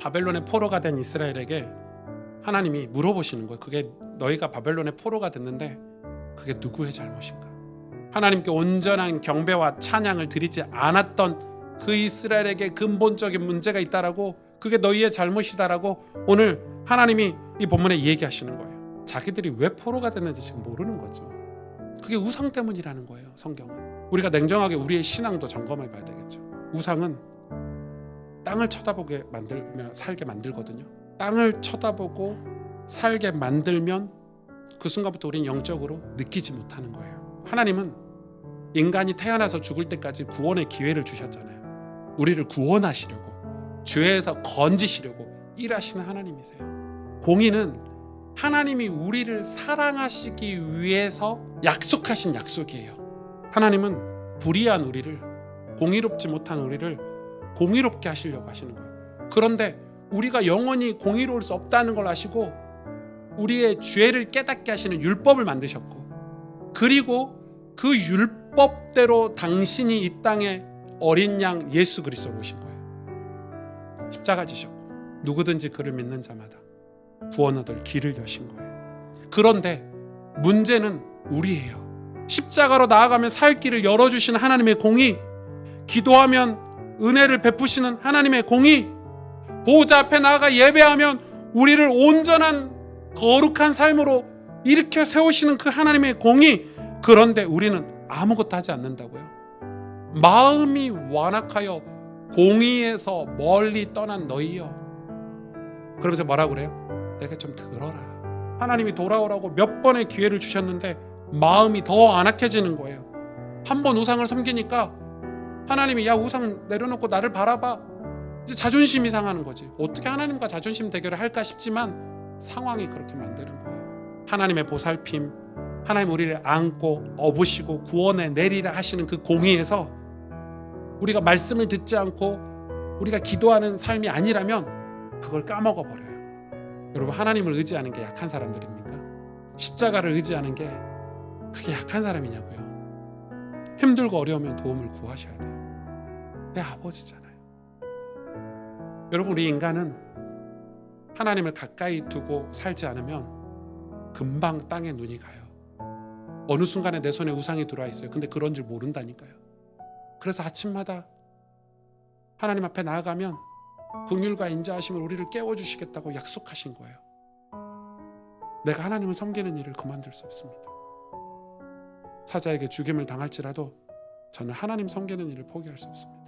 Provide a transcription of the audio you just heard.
바벨론의 포로가 된 이스라엘에게 하나님이 물어보시는 거예요. 그게 너희가 바벨론의 포로가 됐는데 그게 누구의 잘못인가? 하나님께 온전한 경배와 찬양을 드리지 않았던 그 이스라엘에게 근본적인 문제가 있다라고 그게 너희의 잘못이다라고 오늘 하나님이 이 본문에 얘기하시는 거예요. 자기들이 왜 포로가 됐는지 지금 모르는 거죠. 그게 우상 때문이라는 거예요. 성경은. 우리가 냉정하게 우리의 신앙도 점검해 봐야 되겠죠. 우상은 땅을 쳐다보게 만들면 살게 만들거든요. 땅을 쳐다보고 살게 만들면 그 순간부터 우리는 영적으로 느끼지 못하는 거예요. 하나님은 인간이 태어나서 죽을 때까지 구원의 기회를 주셨잖아요. 우리를 구원하시려고 죄에서 건지시려고 일하시는 하나님이세요. 공의는 하나님이 우리를 사랑하시기 위해서 약속하신 약속이에요. 하나님은 불의한 우리를 공의롭지 못한 우리를 공의롭게 하시려고 하시는 거예요. 그런데 우리가 영원히 공의로울 수 없다는 걸 아시고 우리의 죄를 깨닫게 하시는 율법을 만드셨고 그리고 그 율법대로 당신이 이 땅에 어린 양 예수 그리스도로 오신 거예요. 십자가 지셨고 누구든지 그를 믿는 자마다 구원 얻을 길을 여신 거예요. 그런데 문제는 우리예요. 십자가로 나아가면 살 길을 열어주시는 하나님의 공의, 기도하면 은혜를 베푸시는 하나님의 공의, 보호자 앞에 나아가 예배하면 우리를 온전한 거룩한 삶으로 일으켜 세우시는 그 하나님의 공의, 그런데 우리는 아무것도 하지 않는다고요. 마음이 완악하여 공의에서 멀리 떠난 너희여. 그러면서 뭐라 그래요? 내가 좀 들어라. 하나님이 돌아오라고 몇 번의 기회를 주셨는데 마음이 더 안악해지는 거예요. 한 번 우상을 섬기니까 하나님이 야 우상 내려놓고 나를 바라봐. 이제 자존심이 상하는 거지. 어떻게 하나님과 자존심 대결을 할까 싶지만 상황이 그렇게 만드는 거예요. 하나님의 보살핌, 하나님 우리를 안고 업으시고 구원에 내리라 하시는 그 공의에서 우리가 말씀을 듣지 않고 우리가 기도하는 삶이 아니라면 그걸 까먹어 버려요. 여러분 하나님을 의지하는 게 약한 사람들입니까? 십자가를 의지하는 게 그게 약한 사람이냐고요. 힘들고 어려우면 도움을 구하셔야 돼요. 내 아버지잖아요. 여러분 우리 인간은 하나님을 가까이 두고 살지 않으면 금방 땅에 눈이 가요. 어느 순간에 내 손에 우상이 들어와 있어요. 근데 그런 줄 모른다니까요. 그래서 아침마다 하나님 앞에 나아가면 긍휼과 인자하심을 우리를 깨워 주시겠다고 약속하신 거예요. 내가 하나님을 섬기는 일을 그만둘 수 없습니다. 사자에게 죽임을 당할지라도 저는 하나님 섬기는 일을 포기할 수 없습니다.